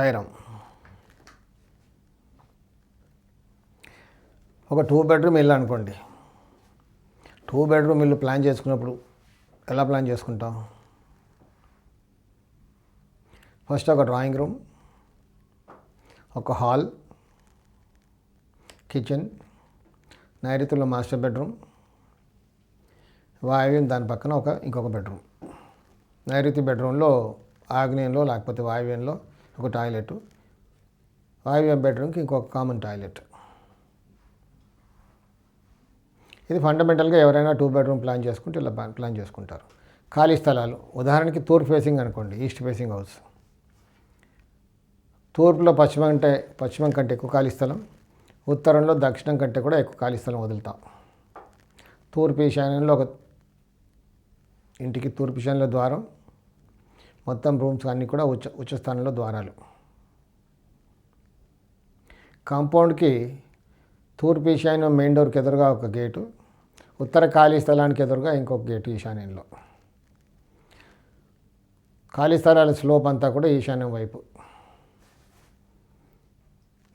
సాయిరామ్ ఒక two bedroom ఇల్లు అనుకోండి. టూ బెడ్రూమ్ ఇల్లు ప్లాన్ చేసుకున్నప్పుడు ఎలా ప్లాన్ చేసుకుంటాం? ఫస్ట్ ఒక డ్రాయింగ్ రూమ్ ఒక హాల్ కిచెన్ నైరుతిలో మాస్టర్ బెడ్రూమ్ వాయువ్యం దాని పక్కన ఒక ఇంకొక బెడ్రూమ్ నైరుతి బెడ్రూమ్లో ఆగ్నేయంలో లేకపోతే వాయువ్యంలో ఒక టాయిలెట్. వాయువ్యం బెడ్రూమ్కి ఇంకొక కామన్ టాయిలెట్. ఇది ఫండమెంటల్గా ఎవరైనా టూ బెడ్రూమ్ ప్లాన్ చేసుకుంటే ఇలా ప్లాన్- చేసుకుంటారు. ఖాళీ స్థలాలు. ఉదాహరణకి తూర్పు ఫేసింగ్ అనుకోండి ఈస్ట్ ఫేసింగ్ హౌస్. తూర్పులో పశ్చిమం అంటే పశ్చిమం కంటే ఎక్కువ ఖాళీ స్థలం. ఉత్తరంలో దక్షిణం కంటే కూడా ఎక్కువ ఖాళీ స్థలం వదులుతాం. తూర్పు ఈశాన్యంలో ఒక ఇంటికి తూర్పు ఈశాన్యంలో ద్వారం మొత్తం రూమ్స్ అన్నీ కూడా ఉచ్చ ఉచ్చ స్థానంలో ద్వారాలు. కాంపౌండ్కి తూర్పు ఈశాన్యం మెయిన్ డోర్కి ఎదురుగా ఒక గేటు ఉత్తర ఖాళీ స్థలానికి ఎదురుగా ఇంకొక గేటు ఈశాన్యంలో. ఖాళీ స్థలాల స్లోప్ అంతా కూడా ఈశాన్యం వైపు.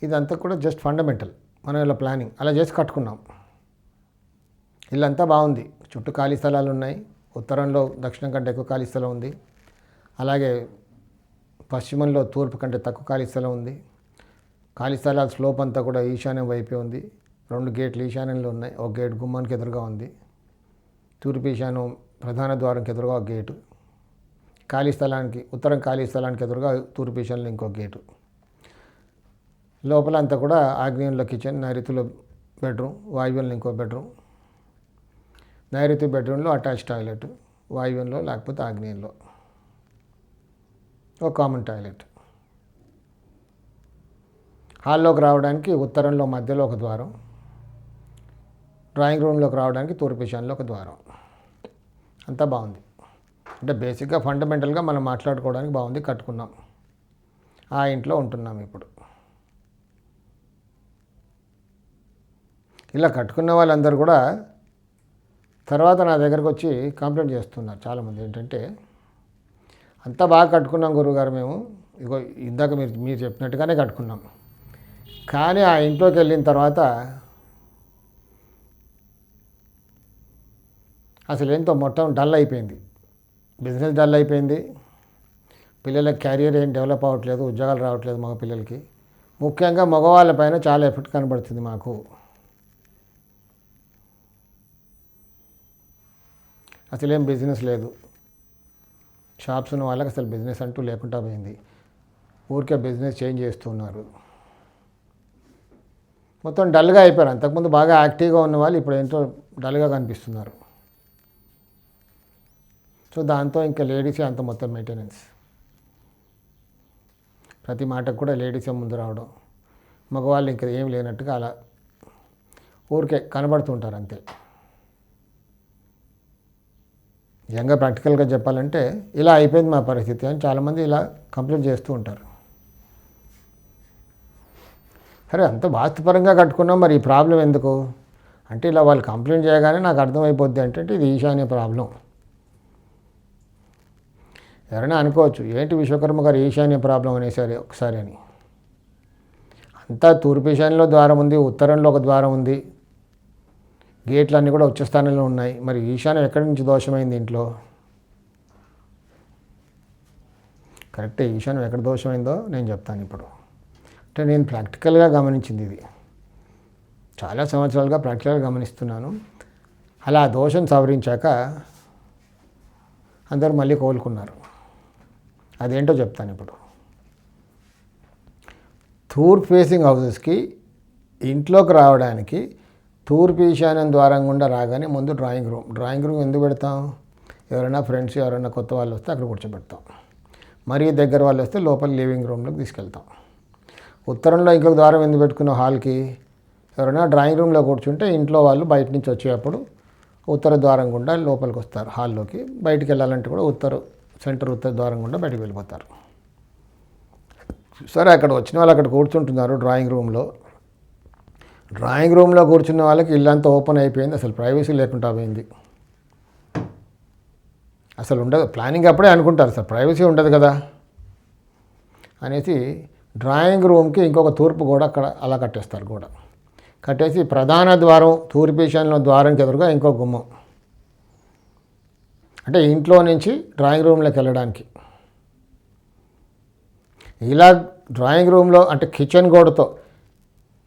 ఇదంతా కూడా జస్ట్ ఫండమెంటల్ మనం ఇలా ప్లానింగ్ అలా చేసి కట్టుకున్నాం. ఇల్లంతా బాగుంది చుట్టూ ఖాళీ స్థలాలు ఉన్నాయి ఉత్తరంలో దక్షిణం కంటే ఎక్కువ ఖాళీ స్థలం ఉంది. అలాగే పశ్చిమంలో తూర్పు కంటే తక్కువ ఖాళీ స్థలం ఉంది. ఖాళీ స్థలాల స్లోప్ అంతా కూడా ఈశాన్యం వైపే ఉంది. రెండు గేట్లు ఈశాన్యంలో ఉన్నాయి. ఒక గేట్ గుమ్మానికి ఎదురుగా ఉంది. తూర్పు ఈశాన్యం ప్రధాన ద్వారంకి ఎదురుగా ఒక గేటు. ఖాళీ స్థలానికి ఉత్తరం ఖాళీ స్థలానికి ఎదురుగా తూర్పు ఈశాన్యంలో ఇంకో గేటు. లోపల అంతా కూడా ఆగ్నేయంలో కిచెన్ నైరుతిలో బెడ్రూమ్ వాయువ్యంలో ఇంకో బెడ్రూమ్. నైరుతి బెడ్రూమ్లో అటాచ్ టాయిలెట్ వాయువ్యంలో లేకపోతే ఆగ్నేయంలో. ఒక కామన్ టాయిలెట్. హాల్లోకి రావడానికి ఉత్తరంలో మధ్యలో ఒక ద్వారం. డ్రాయింగ్ రూమ్లోకి రావడానికి తూర్పు ఈశాన్యంలో ఒక ద్వారం. అంతా బాగుంది. అంటే బేసిక్గా ఫండమెంటల్గా మనం మాట్లాడుకోవడానికి బాగుంది కట్టుకున్నాం. ఆ ఇంట్లో ఉంటున్నాం ఇప్పుడు. ఇలా కట్టుకున్న వాళ్ళందరూ కూడా తర్వాత నా దగ్గరకు వచ్చి కంప్లైంట్ చేస్తున్నారు చాలామంది. ఏంటంటే అంతా బాగా కట్టుకున్నాం గురువుగారు మేము. ఇగో ఇందాక మీరు మీరు చెప్పినట్టుగానే కట్టుకున్నాం. కానీ ఆ ఇంట్లోకి వెళ్ళిన తర్వాత అసలు ఏంతో మొత్తం డల్ అయిపోయింది. బిజినెస్ డల్ అయిపోయింది. పిల్లల క్యారియర్ ఏం డెవలప్ అవ్వట్లేదు ఉద్యోగాలు రావట్లేదు మగ పిల్లలకి. ముఖ్యంగా మగవాళ్ళపైన చాలా ఎఫెక్ట్ కనబడుతుంది మాకు. అసలేం బిజినెస్ లేదు. షాప్స్ ఉన్న వాళ్ళకి అసలు బిజినెస్ అంటూ లేకుండా పోయింది. ఊరికే బిజినెస్ చేంజ్ చేస్తున్నారు. మొత్తం డల్గా అయిపోయారు. అంతకుముందు బాగా యాక్టివ్గా ఉన్న వాళ్ళు ఇప్పుడు ఏంటో డల్గా కనిపిస్తున్నారు. సో దాంతో ఇంకా లేడీసే అంత మొత్తం మెయింటెనెన్స్ ప్రతి మాటకు కూడా లేడీసే ముందు రావడం. మగవాళ్ళు ఇంకా ఏం లేనట్టుగా అలా ఊరికే కనబడుతుంటారు అంతే. నిజంగా ప్రాక్టికల్గా చెప్పాలంటే ఇలా అయిపోయింది మా పరిస్థితి అని చాలామంది ఇలా కంప్లైంట్ చేస్తూ ఉంటారు. సరే అంత వాస్తుపరంగా కట్టుకున్నాం మరి ఈ ప్రాబ్లం ఎందుకు? అంటే ఇలా వాళ్ళు కంప్లైంట్ చేయగానే నాకు అర్థమైపోద్ది అంటే ఇది ఈశాన్య ప్రాబ్లం. ఎవరైనా అనుకోవచ్చు ఏంటి విశ్వకర్మ గారు ఈశాన్య ప్రాబ్లం అనేసరి ఒకసారి అని. అంతా తూర్పు ఈశాన్యలో ద్వారం ఉంది ఉత్తరంలో ఒక ద్వారం ఉంది గేట్లు అన్నీ కూడా ఉచ్చ స్థానంలో ఉన్నాయి. మరి ఈశాన్యం ఎక్కడి నుంచి దోషమైంది ఇంట్లో కరెక్టే ఈశాన్యం ఎక్కడ దోషమైందో నేను చెప్తాను ఇప్పుడు. అంటే నేను ప్రాక్టికల్గా గమనించింది ఇది. చాలా సంవత్సరాలుగా ప్రాక్టికల్గా గమనిస్తున్నాను. అలా ఆ దోషం సవరించాక అందరూ మళ్ళీ కోలుకున్నారు. అదేంటో చెప్తాను ఇప్పుడు. తూర్పు ఫేసింగ్ హౌసెస్కి ఇంట్లోకి రావడానికి తూర్పు ఈశాన్యం ద్వారం గుండా రాగానే ముందు డ్రాయింగ్ రూమ్. డ్రాయింగ్ రూమ్ ఎందుకు పెడతాం? ఎవరైనా ఫ్రెండ్స్ ఎవరైనా కొత్త వాళ్ళు వస్తే అక్కడ కూర్చోబెడతాం. మరీ దగ్గర వాళ్ళు వస్తే లోపల లివింగ్ రూమ్లోకి తీసుకెళ్తాం. ఉత్తరంలో ఇంకొక ద్వారం ఎందుకు పెట్టుకున్నాం హాల్కి? ఎవరైనా డ్రాయింగ్ రూమ్లో కూర్చుంటే ఇంట్లో వాళ్ళు బయట నుంచి వచ్చేటప్పుడు ఉత్తర ద్వారం గుండా లోపలికి వస్తారు. హాల్లోకి బయటికి వెళ్ళాలంటే కూడా ఉత్తర సెంటర్ ఉత్తర ద్వారం గుండా బయటకు వెళ్ళిపోతారు. సరే అక్కడ వచ్చిన వాళ్ళు అక్కడ కూర్చుంటున్నారు డ్రాయింగ్ రూమ్లో. డ్రాయింగ్ రూమ్లో కూర్చున్న వాళ్ళకి ఇల్లంతా ఓపెన్ అయిపోయింది. అసలు ప్రైవసీ లేకుండా పోయింది. అసలు ఉండదు. ప్లానింగ్ అప్పుడే అనుకుంటారు. సార్ ప్రైవసీ ఉండదు కదా. అనేసి డ్రాయింగ్ రూమ్కి ఇంకొక తూర్పు కూడా అక్కడ అలా కట్టేస్తారు కూడా కట్టేసి ప్రధాన ద్వారం తూర్పు ఈశాన్యంలో ద్వారంకి ఎదురుగా ఇంకో గుమ్మం. అంటే ఇంట్లో నుంచి డ్రాయింగ్ రూమ్లోకి వెళ్ళడానికి. ఇలా డ్రాయింగ్ రూమ్లో అంటే కిచెన్ గోడతో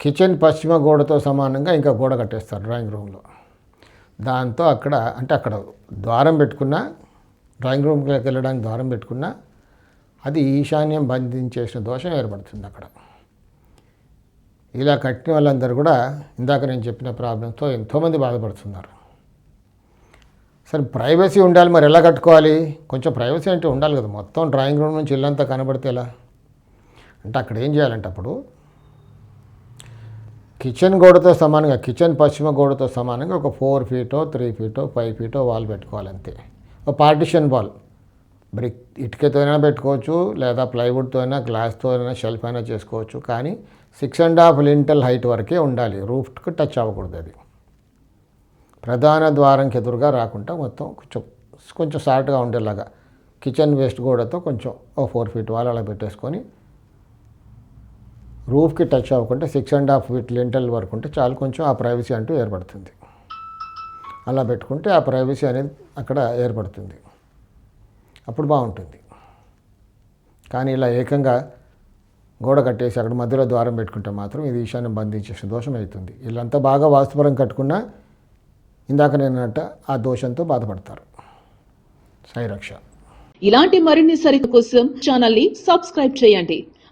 కిచెన్ పశ్చిమ గోడతో సమానంగా ఇంకా గోడ కట్టేస్తారు డ్రాయింగ్ రూమ్లో. దాంతో అక్కడ అంటే అక్కడ ద్వారం పెట్టుకున్నా డ్రాయింగ్ రూమ్కి వెళ్ళడానికి ద్వారం పెట్టుకున్నా అది ఈశాన్యం బంధించేసిన దోషం ఏర్పడుతుంది అక్కడ. ఇలా కట్టిన వాళ్ళందరూ కూడా ఇందాక నేను చెప్పిన ప్రాబ్లంతో ఎంతోమంది బాధపడుతున్నారు. సరే ప్రైవసీ ఉండాలి మరి ఎలా కట్టుకోవాలి? కొంచెం ప్రైవసీ అంటే ఉండాలి కదా మొత్తం డ్రాయింగ్ రూమ్ నుంచి ఇల్లంతా కనబడితే ఎలా? అంటే అక్కడ ఏం చేయాలంటే అప్పుడు కిచెన్ గోడతో సమానంగా కిచెన్ పశ్చిమ గోడతో సమానంగా ఒక ఫోర్ ఫీటో త్రీ ఫీటో ఫైవ్ ఫీటో వాల్ పెట్టుకోవాలి అంతే. ఒక పార్టిషన్ వాల్. బ్రిక్ ఇటుకతో అయినా పెట్టుకోవచ్చు లేదా ప్లైవుడ్తో అయినా గ్లాస్తో అయినా షెల్ఫ్ అయినా చేసుకోవచ్చు. కానీ six and half lintel height వరకే ఉండాలి. రూఫ్కి టచ్ అవ్వకూడదు అది. ప్రధాన ద్వారంకి ఎదురుగా రాకుండా మొత్తం కొంచెం కొంచెం షార్ట్గా ఉండేలాగా కిచెన్ వేస్ట్ గోడతో కొంచెం ఓ ఫోర్ ఫీట్ వాల్ అలా పెట్టేసుకొని రూఫ్కి టచ్ అవ్వకుండా six and half feet lintel వరకు ఉంటే చాలు కొంచెం ఆ ప్రైవసీ అంటూ ఏర్పడుతుంది. అలా పెట్టుకుంటే ఆ ప్రైవసీ అనేది అక్కడ ఏర్పడుతుంది. అప్పుడు బాగుంటుంది. కానీ ఇలా ఏకంగా గోడ కట్టేసి అక్కడ మధ్యలో ద్వారం పెట్టుకుంటే మాత్రం ఇది ఈశాన్యం బంధించేసిన దోషం అవుతుంది. వీళ్ళంతా బాగా వాస్తుపరం కట్టుకున్నా ఇందాక నేను ఆ దోషంతో బాధపడతారు. సైరక్ష. ఇలాంటి మరిన్ని సరిత కోసం ఛానల్ని సబ్స్క్రైబ్ చేయండి.